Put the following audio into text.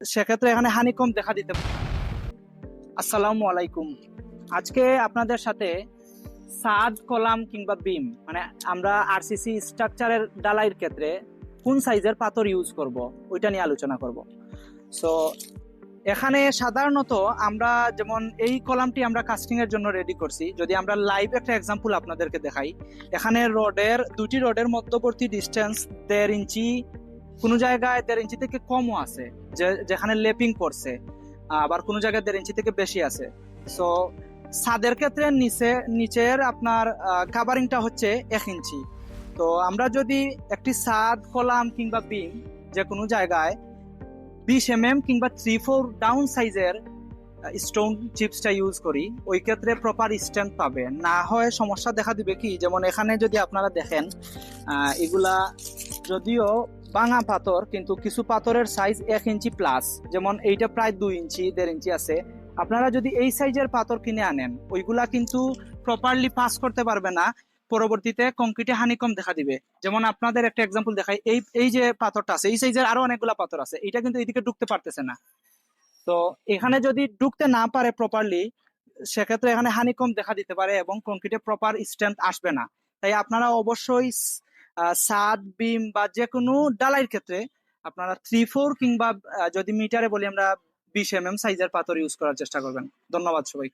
সেক্ষেত্রে এখানে হানিকম দেখা দিতে। আসসালামু আলাইকুম আজকে আপনাদের সাথে সাদ, কলাম কিংবা বিম মানে আমরা আরসিসি স্ট্রাকচারের ডালাইয়ের ক্ষেত্রে কোন সাইজের পাথর ইউজ করব, ওইটা নিয়ে আলোচনা করব সো এখানে সাধারণত আমরা যেমন এই কলামটি আমরা কাস্টিং এর জন্য রেডি করছি, যদি আমরা লাইভ একটা এক্সাম্পল আপনাদেরকে দেখাই, এখানে রডের দুটি রডের মধ্যবর্তী ডিস্টেন্স দেড় ইঞ্চি কোনো জায়গায় দেড় ইঞ্চি থেকে কমও আছে, যে যেখানে লেপিং করছে, আবার কোনো জায়গায় দেড় ইঞ্চি থেকে বেশি আছে। সো ছাদের ক্ষেত্রে নিচে, নিচের আপনার কাভারিংটা হচ্ছে এক ইঞ্চি। তো আমরা যদি একটি ছাদ, কলাম কিংবা বিম যে কোনো জায়গায় বিশ এম এম কিংবা থ্রি ফোর ডাউন সাইজের স্টোন চিপসটা ইউজ করি, ওই ক্ষেত্রে প্রপার স্ট্যান্ড পাবে। না হয় সমস্যা দেখা দিবে কি, যেমন এখানে যদি আপনারা দেখেন এগুলা যদিও ভাঙা পাথর, কিন্তু কিছু পাথরের সাইজ এক ইঞ্চি প্লাস যেমন এইটা প্রায় দুই ইঞ্চি, দেড় ইঞ্চি আছে। আপনারা যদি এই সাইজের পাথর কিনে আনেন, ওইগুলা কিন্তু প্রপারলি পাস করতে পারবে না, পরবর্তীতে কংক্রিটে হানিকম দেখা দিবে। যেমন আপনাদের একটা এক্সাম্পল দেখাই, এই এই যে পাথরটা আছে, এই সাইজের আরও অনেকগুলা পাথর আছে এটা কিন্তু এইদিকে ঢুকতে পারতেছে না। তো এখানে যদি ঢুকতে না পারে প্রপারলি সেক্ষেত্রে এখানে হানিকম দেখা দিতে পারে এবং কংক্রিটে প্রপার স্ট্রেংথ আসবে না। তাই আপনারা অবশ্যই সাদ বিম বা যে কোনো ডালাইয়ের ক্ষেত্রে আপনারা থ্রি ফোর কিংবা যদি মিটারে বলি আমরা বিশ এম এম সাইজের পাথর ইউজ করার চেষ্টা করবেন। ধন্যবাদ সবাই